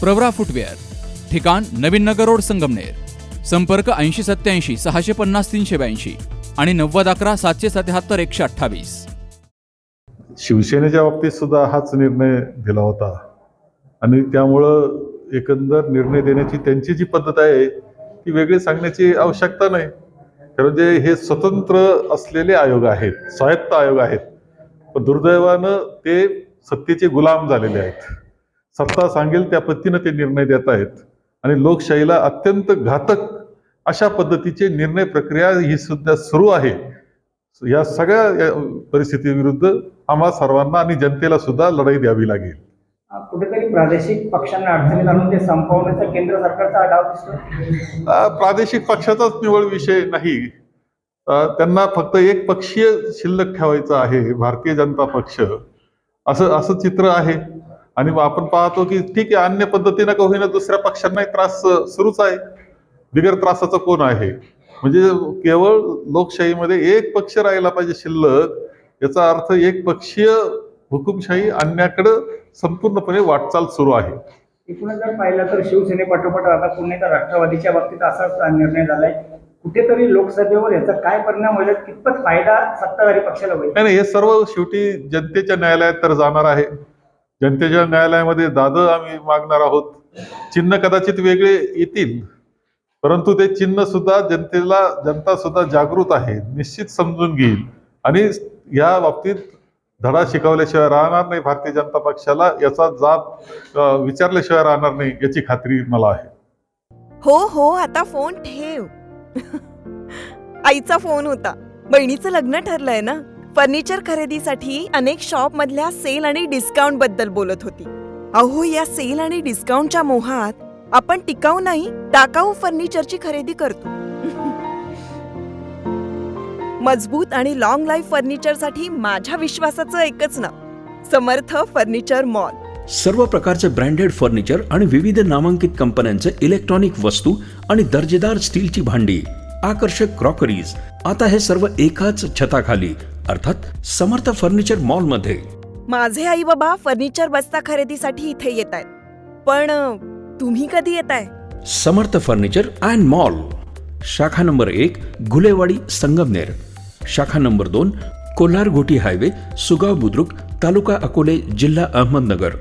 Pravara footwear ठिकाण नवीन नगर road Sangamner संपर्क ऐंशी सत्याऐंशी सहाशे पन्नास तीनशे ब्याऐंशी आणि नव्वद अकरा सातशे सत्याहत्तर एकशे अठ्ठावीस. शिवसेनेच्या बाबतीत सुद्धा हाच निर्णय दिला होता. आणि त्यामुळं एकंदर निर्णय देण्याची त्यांची जी पद्धत आहे ती वेगळी सांगण्याची आवश्यकता नाही. कारण जे हे स्वतंत्र असलेले आयोग आहेत स्वायत्त आयोग आहेत पण दुर्दैवानं ते सत्तेचे गुलाम झालेले आहेत. सत्ता सांगेल त्या पद्धतीनं ते निर्णय देत आहेत. आणि लोकशाहीला अत्यंत घातक अशा पद्धतीचे निर्णय प्रक्रिया ही सुद्धा सुरू आहे. या सगळ्या परिस्थितीविरुद्ध आम्हा सर्वांना आणि जनतेला सुद्धा लढाई द्यावी लागेल. कुठेतरी प्रादेशिक पक्षांना अडचणीत आणून ते संपवण्याचा केंद्र सरकारचा डाव दिसतो प्रादेशिक पक्षाचाच निवड विषय नाही. त्यांना फक्त एक पक्षीय शिल्लक ठेवायचं आहे भारतीय जनता पक्ष. असं असं चित्र आहे. आणि आपण पाहतो की ठीक आहे अन्य पद्धतीनं का होईना दुसऱ्या पक्षांनाही त्रास सुरूच आहे. बिगर त्रासाचं कोण आहे? म्हणजे केवळ लोकशाहीमध्ये एक पक्ष राहिला पाहिजे शिल्लक याचा अर्थ एक पक्षीय हुकुमशाही आणण्याकडं संपूर्णपणे वाटचाल सुरू आहे. एकूणच जर पाहिलं तर शिवसेनेपाठोपाठ आता पुणे तर राष्ट्रवादीच्या बाबतीत असाच निर्णय झालाय. कुठेतरी लोकसभेवर याचा काय परिणाम होईल कितपत फायदा सत्ताधारी पक्षाला होईल? नाही हे सर्व शेवटी जनतेच्या न्यायालयात तर जाणार आहे. जनतेच्या न्यायालयामध्ये दाद आम्ही मागणार आहोत. चिन्ह कदाचित वेगळे येतील. परंतु ते चिन्ह सुद्धा जनतेला जनता सुद्धा जागृत आहे निश्चित समजून घेईल. आणि या बाबतीत धडा शिकवल्याशिवाय राहणार नाही भारतीय जनता पक्षाला याचा जाब विचारल्याशिवाय राहणार नाही याची खात्री मला आहे. हो हो आता फोन ठेव. आईचा फोन होता. बहिणीचं लग्न ठरलंय ना? फर्निचर खरेदीसाठी अनेक शॉपमधल्या सेल आणि डिस्काउंटबद्दल बोलत होती. अहो या सेल आणि डिस्काउंटच्या मोहात आपण टिकाऊ नाही टाकाऊ फर्निचरची खरेदी करतो. मजबूत आणि लॉंग लाईफ फर्निचरसाठी माझ्या विश्वासाचं एकच नाव समर्थ फर्निचर मॉल. सर्व प्रकारचे ब्रँडेड फर्निचर आणि विविध नामांकित कंपन्यांचे इलेक्ट्रॉनिक वस्तू आणि दर्जेदार स्टीलची भांडी आकर्षक क्रॉकरीज आता हे सर्व एकाच छताखाली अर्थात समर्थ फर्निचर मॉलमध्ये माझे आई बाबा फर्निचर बस्ता खरेदीसाठी इथे येत आहेत. पण तुम्ही कधी येताय समर्थ फर्निचर अँड मॉल. शाखा नंबर एक घुलेवाडी संगमनेर. शाखा नंबर दोन कोल्हार घोटी हायवे सुगाव बुद्रुक तालुका अकोले जिल्हा अहमदनगर.